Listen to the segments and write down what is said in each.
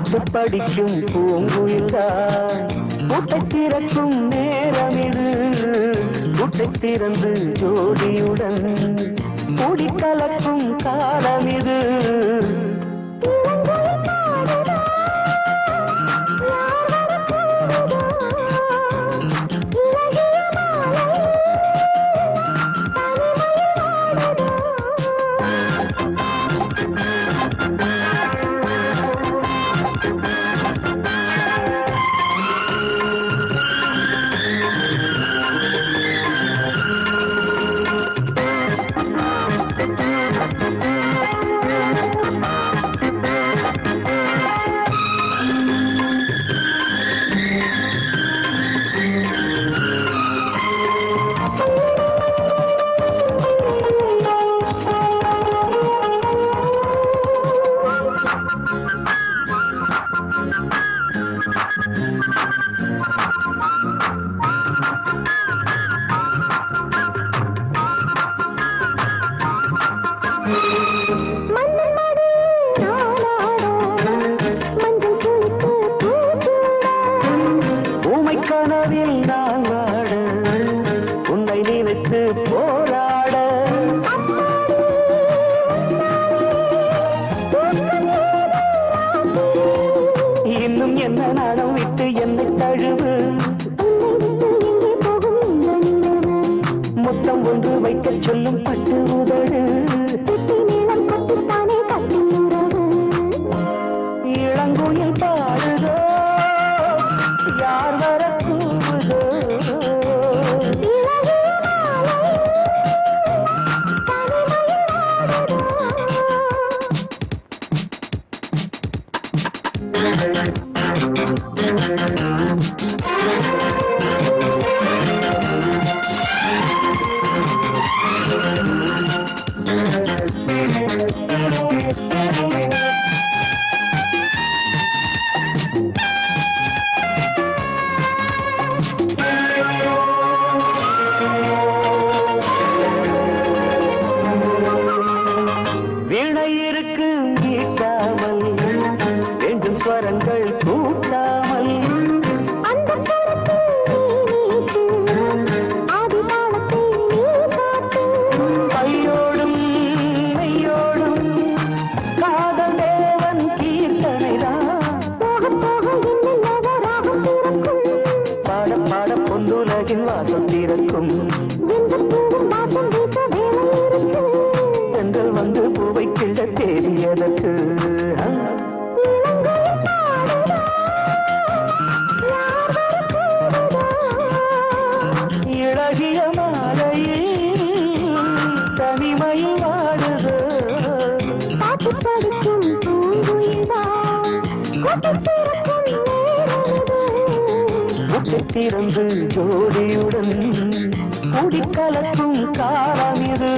பாட்டு படிக்கும் பூங்குயில்தான் கூட்டை திறக்கும் நேரம் இது. கூட்டை திறந்து ஜோடியுடன் கூடி கலக்கும் காலம் இது. இழகிய மாலையில் தனிமையில் வாடுது பாட்டு படிக்கும் திறந்து ஜோடியுடன் கூடி கலக்கும் காலம் இது.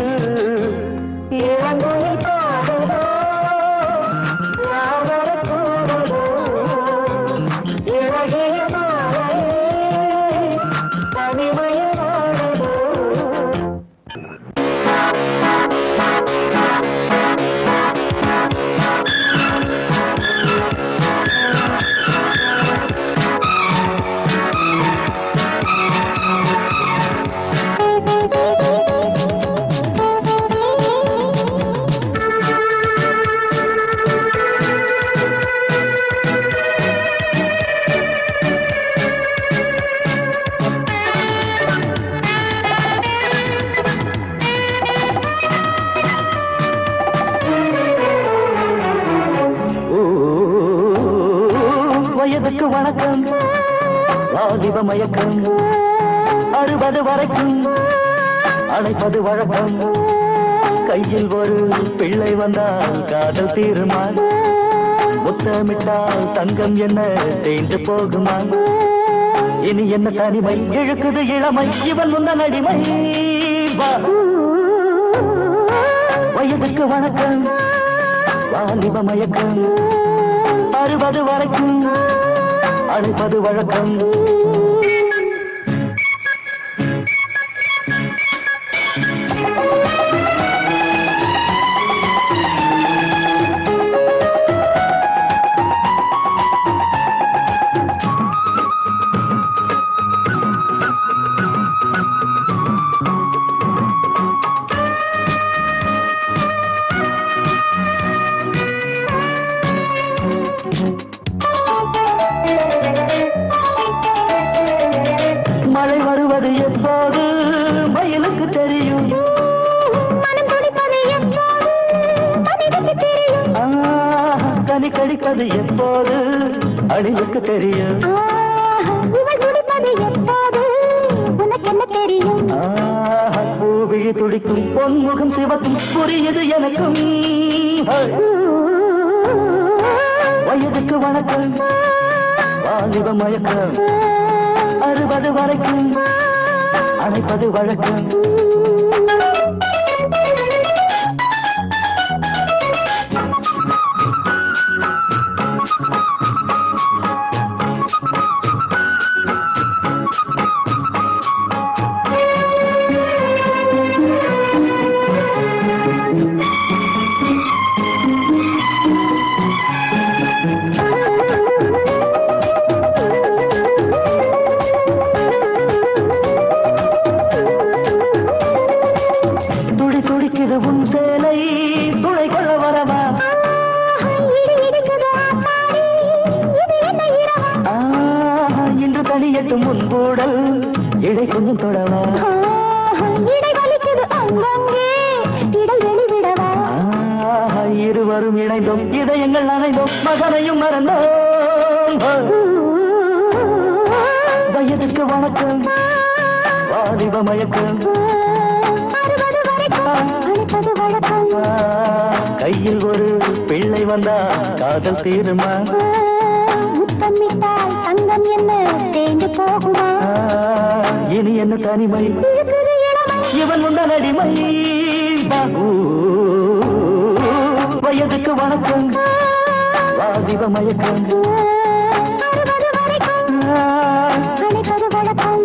வயதுக்கு வணக்கம். வாலிப மயக்கம் அறுபது வரைக்கும் அழைப்பது வழக்கம். கையில் ஒரு பிள்ளை வந்தால் காதல் தீருமான். முத்தமிட்டால் தங்கம் என்ன தேய்ந்து போகுமா இனி என்ன தனிமை? இழுக்குது இளமை. இவன் முன்ன அடிமை வயதுக்கு வணக்கம். வாலிப மயக்கம் அறுபது வரைக்கும் அழைப்பது வழக்கம். துடிப்பது எப்போது? என்ன தெரியும்? பூவிழி துடிக்கும் பொன்முகம் சிவக்கும் புரியுது எனக்கும். வயதுக்கு வணக்கம். வாலிப மயக்கம். அறுபது வரைக்கும். அணைப்பது வழக்கம். மகனையும் மறந்தோம். வயதுக்கு வணக்கம் வாலிப மயக்கம். கையில் ஒரு பிள்ளை வந்தா காதல் தீருமா? முத்தமிட்டால் தங்கம் என்ன தேய்ந்து போகுமா இனி என்ன தனிமை? இவன் முந்தன் அடிமை வயதுக்கு வணக்கம். வாலிப மயக்கம் அறுபது வரைக்கும் அணைப்பது வழக்கம்.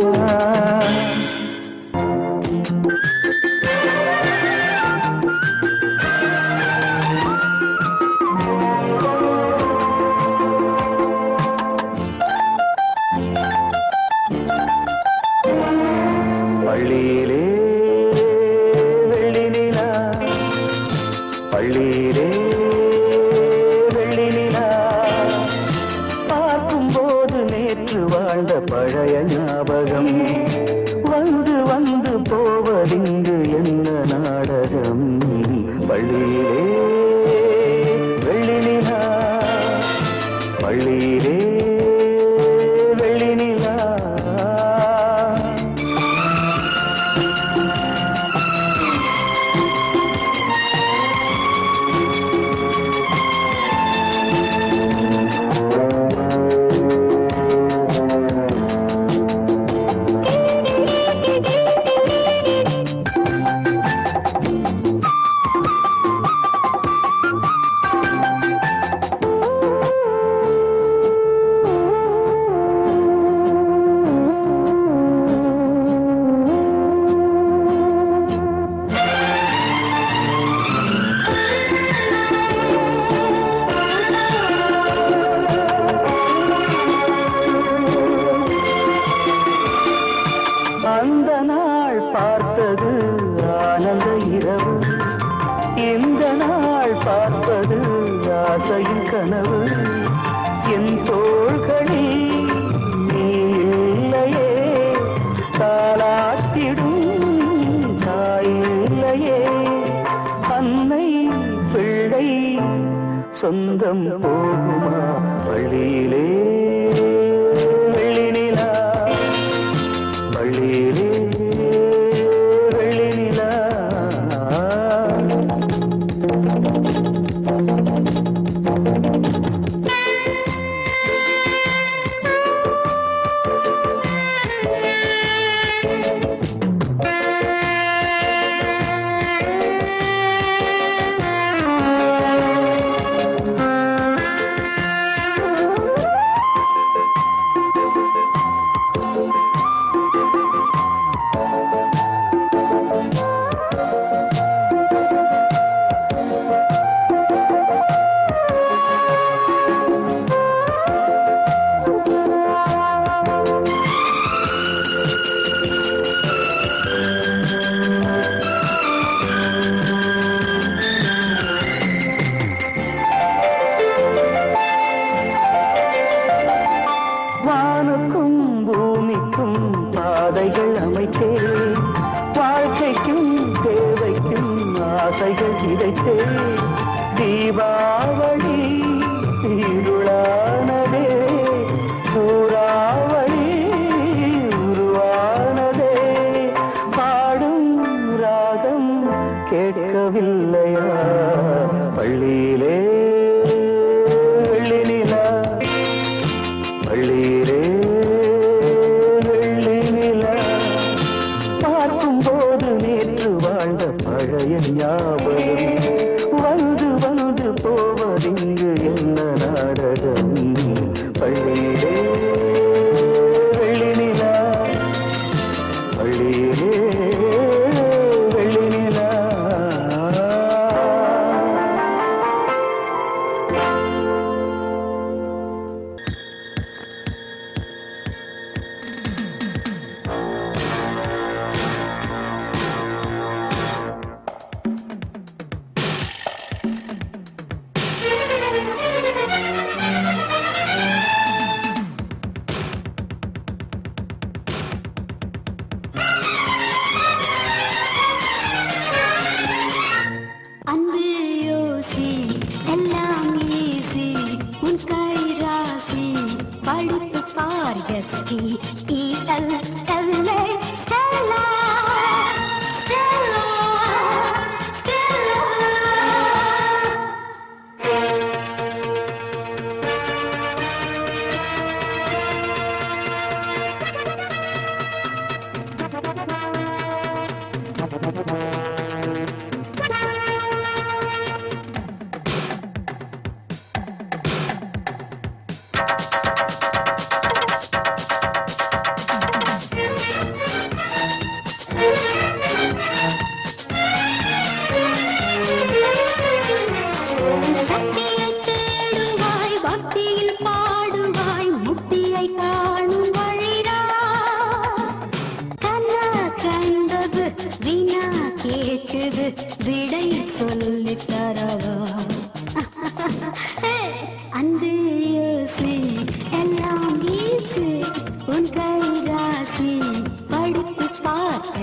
தாளாட்டிடும் தாயில்லையே. அன்னை பிள்ளை சொந்தம் போகுமா வழியிலே? பாதைகள் அமைத்தே வாழ்க்கைக்கும் தேவைக்கும் ஆசைகள் இதைத்தே தீபாவளி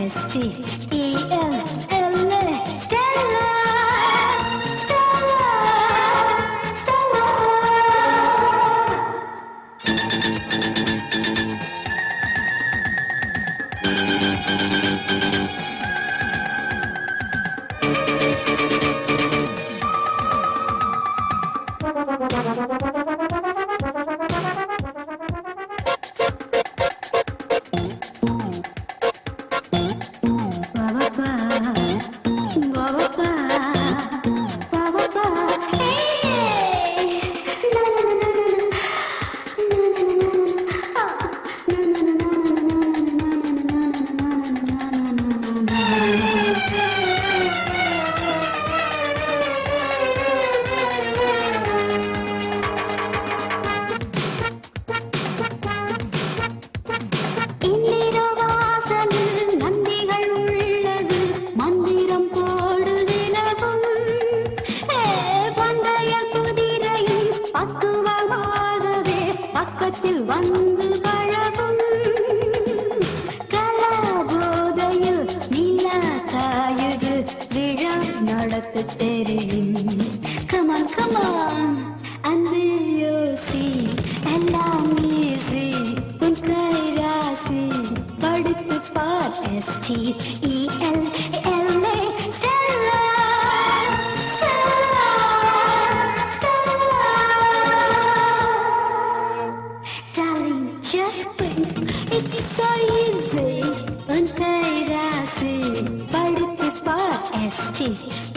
mystique. பக்கத்தில் வந்து வழவும். கலாபோதையில் நீலா தாயுது விழா நடத்து தெரியும். 谢谢。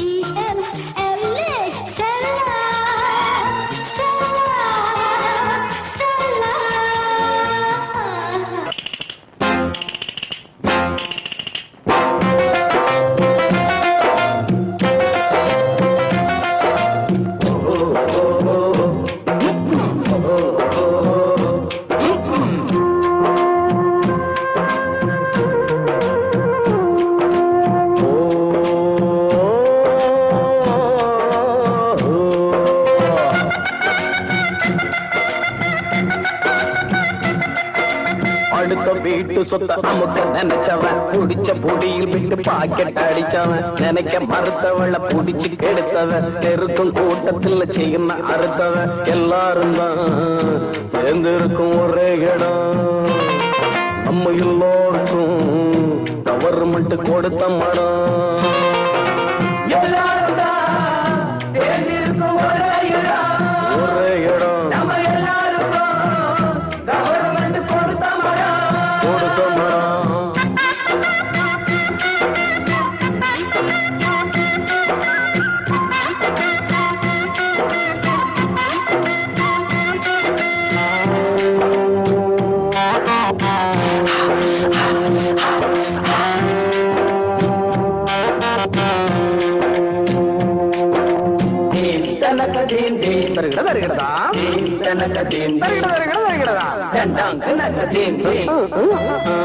அடுத்த வீட்டு சொத்த அமுக்க நினைச்சவன் புடிச்ச பொடியில் விட்டு பாக்கெட் அடிச்சவன் நினைக்க மறுத்தவள புடிச்சு கெடுத்தவன் நெருக்கும் கூட்டத்தில் செய்யணும் அறுத்தவன் எல்லாரும் தான் சேர்ந்து இருக்கும் ஒரே இடம் நம்ம எல்லோருக்கும் கவர்மெண்ட் கொடுத்த மடம் தருகிறதா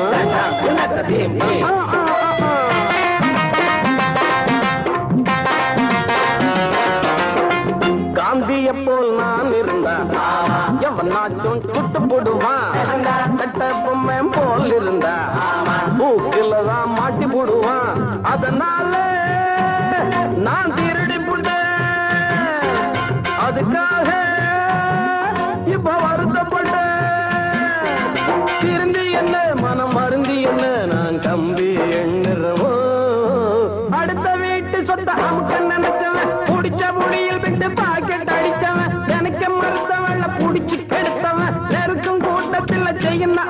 காந்திய போல் நான் இருந்தா எவனாச்சும் சுட்டு போடுவான் கட்ட பொம்மை போல் இருந்தா மூக்கில தான் மாட்டி போடுவான்? அதனால நான் திருடி புட்டேன் அதுக்காக ചെയ്യുന്ന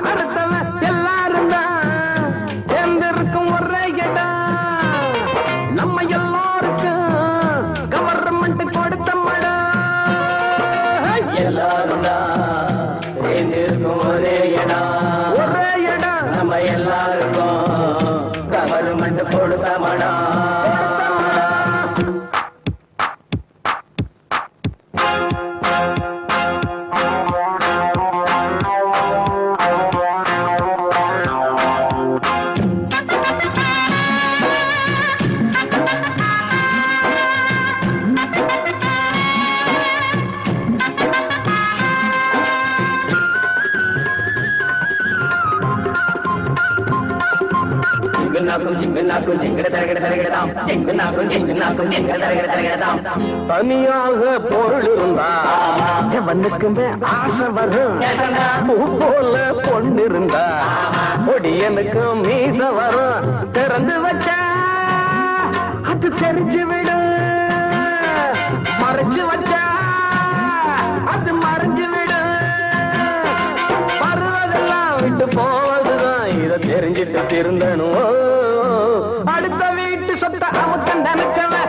தனியாக பொருள் இருந்தா எவனுக்குமே ஆசை வரும். போல பொண்ணு இருந்தா ஒடியனுக்கு மீச வரும். திறந்து வச்சா அது தெரிஞ்சு விடும். மறைச்சு வச்சா அது மறைஞ்சு விடும். பருவதெல்லாம் விட்டு போவதுதான். இத தெரிஞ்சிட்டு திருந்தணும். சொத்த அமுக்க நினைச்சவன்